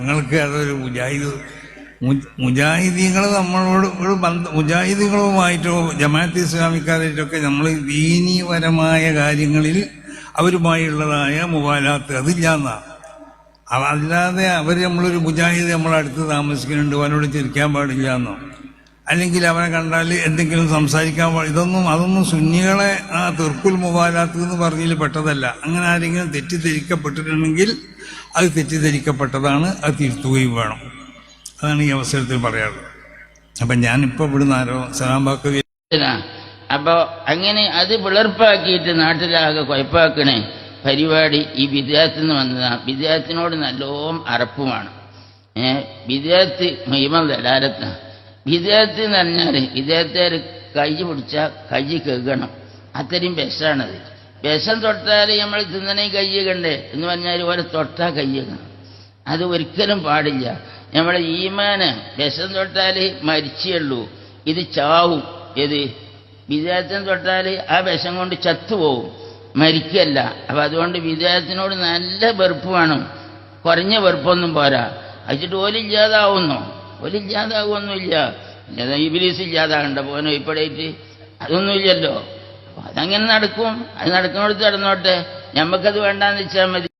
ഞങ്ങൾക്ക് അതൊരു മുജാഹിദ് മുജാഹിദീങ്ങൾ നമ്മളോട് ഒരു ബന്ധ മുജാഹിദികളുമായിട്ടോ ജമാഅത്ത് ഇസ്ലാമിക്കാരായിട്ടൊക്കെ നമ്മൾ ദീനീപരമായ കാര്യങ്ങളിൽ അവരുമായുള്ളതായ മുബാലാത്ത് അതില്ല എന്നാണ് അല്ലാതെ അവർ നമ്മളൊരു മുജാഹിദ് നമ്മളെ അടുത്ത് താമസിക്കുന്നുണ്ട് അവനോട് ചിരിക്കാൻ പാടില്ല എന്നോ അല്ലെങ്കിൽ അവനെ കണ്ടാൽ എന്തെങ്കിലും സംസാരിക്കാൻ ഇതൊന്നും അതൊന്നും സുന്നികളെ ആ തുർക്കുൽ മുബാലാത്ത് എന്ന് പറഞ്ഞതിൽ പെട്ടതല്ല. അങ്ങനെ ആരെങ്കിലും തെറ്റിദ്ധരിക്കപ്പെട്ടിട്ടുണ്ടെങ്കിൽ അത് തെറ്റിദ്ധരിക്കപ്പെട്ടതാണ് അത് തിരുത്തുകയും വേണം. അതാണ് ഈ അവസരത്തിൽ പറയാറുള്ളത്. അപ്പം ഞാനിപ്പോൾ ഇവിടുന്ന് ആരോ സലാം ബാക്കവി ഇതിനാ. അപ്പൊ അങ്ങനെ അത് പിളർപ്പാക്കിയിട്ട് നാട്ടിലാകെ കുഴപ്പാക്കണേ പരിപാടി ഈ വിദ്യാർത്ഥി നിന്ന് വന്നതാണ് വിദ്യാർത്ഥിനോട് നല്ലോം അറപ്പുമാണ്. വിദ്യാർത്ഥി മഹിമം ദലാരത്ത വിദ്യാർത്ഥി എന്ന് പറഞ്ഞാൽ വിദ്യാർത്ഥിയാർ കൈ പിടിച്ചാൽ കൈ കഴുകണം അത്രയും വിഷമാണത് വിഷം തൊട്ടാൽ നമ്മൾ തിന്നണേ കയ്യകണ്ടേ എന്ന് പറഞ്ഞാൽ ഒരു തൊട്ടാൽ കയ്യകണം അത് ഒരിക്കലും പാടില്ല. നമ്മളെ ഈമാന് വിഷം തൊട്ടാൽ മരിച്ചുള്ളൂ ഇത് ചാവും. ഏത്? വിദേഹത്തിന് തൊട്ടാൽ ആ വിഷം കൊണ്ട് ചത്തുപോകും മരിക്കല്ല അപ്പം അതുകൊണ്ട് വിദേഹത്തിനോട് നല്ല വെറുപ്പ് വേണം. കുറഞ്ഞ വെറുപ്പൊന്നും പോരാ. അയച്ചിട്ട് ഓലില്ലാതാവുന്നു? ഓലില്ലാതാവുമൊന്നുമില്ല ഇല്ലാതെ ഇബിലീസ് ഇല്ലാതാകണ്ട. പോനോ ഇപ്പോഴേറ്റ്. അതൊന്നുമില്ലല്ലോ. അതങ്ങനെ നടക്കും. അത് നടക്കുന്നിടത്ത് നടന്നോട്ടെ. ഞമ്മക്കത് വേണ്ടാന്ന് വെച്ചാൽ മതി.